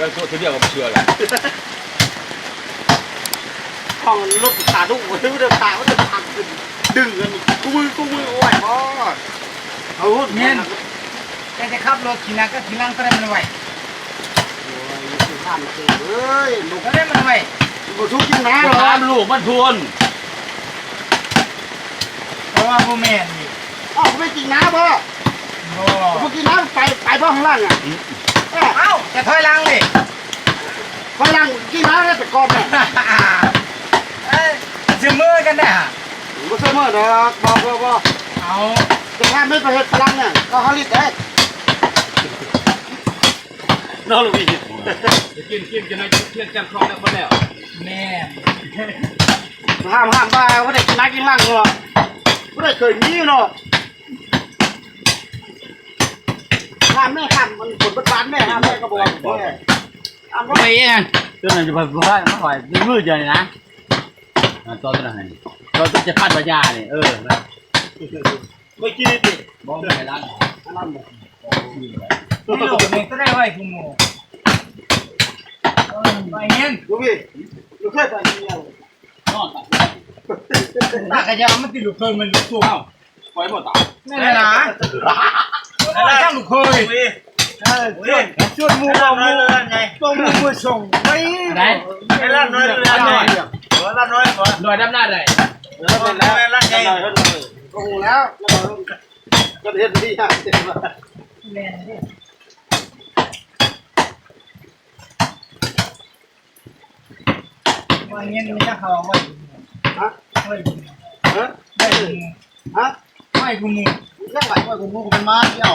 เชื่อแล้วห้องรถขาดุไว้เดินขาว่าจะทำขึ้นดึงกันกูมือกูมือโอ้ยพ่อเอาหุ่นเมียนแกจะขับรถขี่นักก็ขี่ลังก็ได้มันไหวโอ้ยคือข้ามมาเจอเฮ้ยลูกก็ได้มันไหวกูทุกกินน้ำเหรอตามลูกมันทวนเพราะว่าผู้แม่นนี่อ้าวกูไม่กินน้ำพ่อโอ้กูกินน้ำไปไปพ่อข้างล่างอะ เอ้ยเอ้าจะถอยหลังดิข้างล่างกินน้ำแล้วไปกอบเนี่ยเอ้ยจะมือกันได้ฮะกูเสมอเด้อบอกบอกบอกเอาจะแค่ไม่ไปเห็ดพลังเนี่ยก็เขาลิดได้น้องลูกพี่กินกินจะได้เที่ยงจำครองแล้วคนแล้วแม่นห้ามห้ามบ้าว่าได้กินน้ำกินล่างเนาะว่าได้เคยมีเนาะห้ามแม่ห้ามมันผลประทานแม่ห้ามแม่ก็บอกแม่ห้ามไปเองจนนั้นจะไปพูดให้ไม่ไหวมืดใจนะตอนนั้นตอนจะพัดปัญญาเนี่ยเออไม่กินดิบอกไม่ให้ร้านนั่นแหละไม่รู้นี่ก็ได้ไหวกูโมออไปเงี้ยดูพี่ดูเคยไปที่เนี่ยนอนตัดตากระยามันติดลูกเคยมันลูกตัวไว้หมดตานี่แหละนะไม่ช่างลูก เคยเออชวนชวนมูเอามูตัวมูมือส่งไปไหนไม่ลั่นน้อยเลยลั่นน้อยหัวลั่นน้อยหัวหน่วยดำหน้าได้แล้วเป็นแล้วก็หูแล้วก็เห็นดีฮะแม่นดิว่าเงี้ยไม่ช่างเขาไหวฮะไหวกูฮะไหวกูฮะไหวกูมูเรื่องไหลว่ากูมูเป็นม้าเที่ยว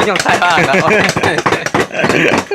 ยังไงวะเออยังใส่บ้างแล้ว